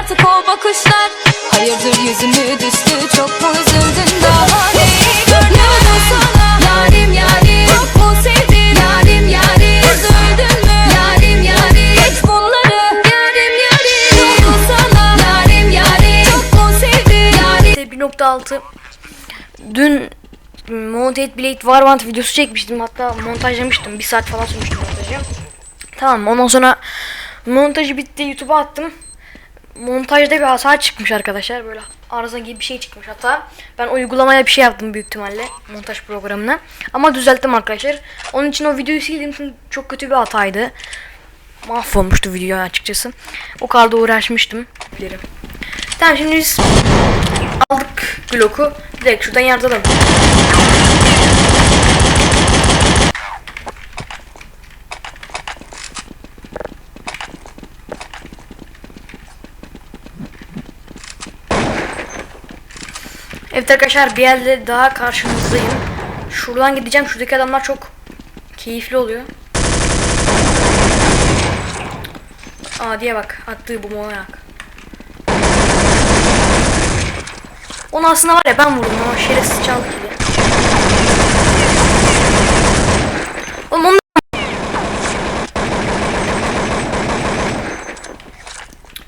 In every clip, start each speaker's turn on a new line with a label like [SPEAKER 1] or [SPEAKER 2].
[SPEAKER 1] artık o bakışlar. Hayırdır yüzümü düştü çok mu üzüldün daha? Neyi gördün sana. Yarim yarim çok mu sevdin Yarim yarim üzüldün mü Yarim yarim geç bunları. Yarim yarim ne oldu sana? Yarim yarim çok mu sevdin Yarim
[SPEAKER 2] 1.6 Dün Monted Blade Warband videosu çekmiştim. Hatta montajlamıştım. Bir saat falan sürmüştü montajı. Tamam ondan sonra montajı bitti YouTube'a attım Montajda bir hata çıkmış arkadaşlar. Böyle arıza gibi bir şey çıkmış. Hatta ben uygulamaya bir şey yaptım büyük ihtimalle montaj programına. Ama düzelttim arkadaşlar. Onun için o videoyu sildim çünkü çok kötü bir hataydı. Mahvolmuştu video açıkçası. O kadar da uğraşmıştım bilirim Tamam şimdi biz aldık bloku. Direkt şuradan yardalım. Evet arkadaşlar bir yerde daha karşınızdayım. Şuradan gideceğim. Şuradaki adamlar çok keyifli oluyor. Aa diye bak. Attığı bu monak. Onu aslında var ya ben vurdum ama şerefsiz çaldı ki. Oğlum onu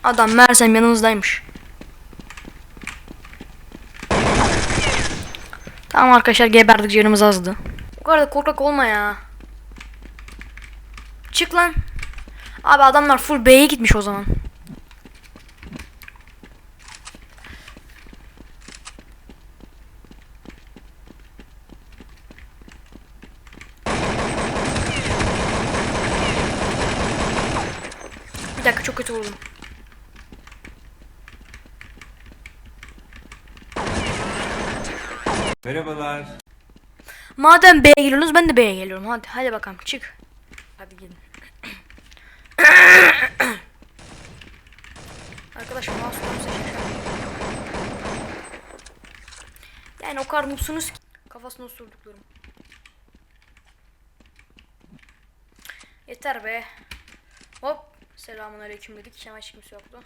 [SPEAKER 2] Adam Mersem yanımızdaymış. Tamam arkadaşlar geberdik canımız azdı. Bu kadar da korkak olma ya. Çık lan. Abi adamlar full B'ye gitmiş o zaman. Bir dakika çok kötü vurdum.
[SPEAKER 3] Merhabalar.
[SPEAKER 2] Madem B'ye geliyorsunuz ben de B'ye geliyorum. Hadi hadi bakalım çık. Hadi gelin. Arkadaşım mouse. Yani o kadar musunuz ki kafasına osurduklarım. Yeter be. Hop. Selamun aleyküm dedik. Hemen hiç kimse yoktu.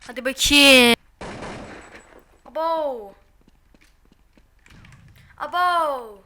[SPEAKER 2] Hadi bakayım. bow. A bow.